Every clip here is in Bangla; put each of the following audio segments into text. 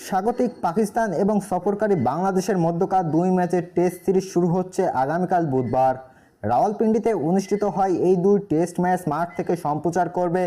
স্বাগতিক পাকিস্তান এবং সফরকারী বাংলাদেশের মধ্যকার দুই ম্যাচের টেস্ট সিরিজ শুরু হচ্ছে আগামীকাল বুধবার। রাওয়ালপিন্ডিতে অনুষ্ঠিত হয় এই দুই টেস্ট ম্যাচ মাঠ থেকে সম্প্রচার করবে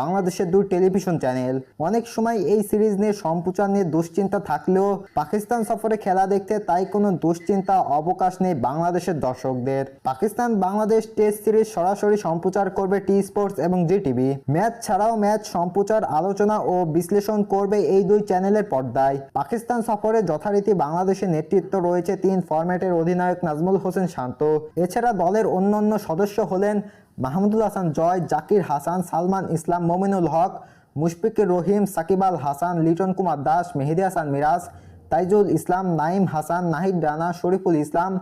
বাংলাদেশের দুই টেলিভিশন চ্যানেল। অনেক সময় এই সিরিজ নিয়ে সম্প্রচার নিয়ে দুশ্চিন্তা থাকলেও পাকিস্তান সফরে খেলা দেখতে তাই কোনো দুশ্চিন্তা, অবকাশ নেই বাংলাদেশের দর্শকদের। পাকিস্তান বাংলাদেশ টেস্ট সিরিজ সরাসরি সম্প্রচার করবে টি স্পোর্টস এবং জি টিভি ম্যাচ ছাড়াও ম্যাচ সম্প্রচার, আলোচনা ও বিশ্লেষণ করবে এই দুই চ্যানেলের পর্দায়। পাকিস্তান সফরে যথারীতি বাংলাদেশের নেতৃত্ব রয়েছে তিন ফরম্যাটের অধিনায়ক নাজমুল হোসেন শান্ত। এছাড়া দলের অন্যান্য সদস্য হলেন মাহমুদুল হাসান জয়, জাকির হাসান, সালমান ইসলাম, মোমিনুল হক, মুশফিকুর রহিম, সাকিব আল হাসান, লিটন কুমার দাস, মেহেদি হাসান মিরাজ, তাইজুল ইসলাম নাইম হাসান, নাহিদ রানা, শরীফুল ইসলাম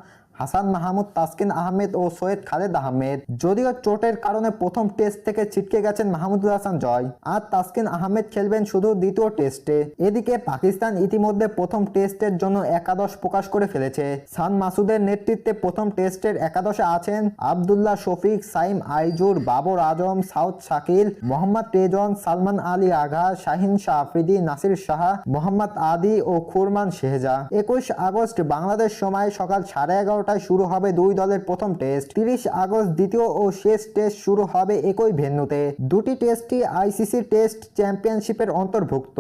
হাসান মাহমুদ, তাসকিন আহমেদ ও সৈয়দ খালেদ আহমেদ। যদিও চোটের কারণে প্রথম টেস্ট থেকে ছিটকে গেছেন মাহমুদুল হাসান জয়, আর তাসকিন আহমেদ খেলবেন শুধু দ্বিতীয় টেস্টে। এদিকে পাকিস্তান ইতিমধ্যে প্রথম টেস্টের জন্য একাদশ প্রকাশ করে ফেলেছে। সান মাসুদের নেতৃত্বে প্রথম টেস্টের একাদশে আছেন আবদুল্লাহ শফিক, সাইম আইজুর, বাবর আজম, সাউথ শাকিল, মোহাম্মদ রেজন সালমান আলী আঘা শাহিন শাহ আফ্রিদি, নাসির শাহ, মোহাম্মদ আদি ও খুরমান শেহজা একুশ আগস্ট বাংলাদেশ সময় সকাল সাড়ে এগারোটায় শুরু হবে দুই দলের প্রথম টেস্ট। তিরিশ আগস্ট দ্বিতীয় ও শেষ টেস্ট শুরু হবে একই ভেন্যুতে। দুটি টেস্টই আইসিসি টেস্ট চ্যাম্পিয়নশিপের অন্তর্ভুক্ত।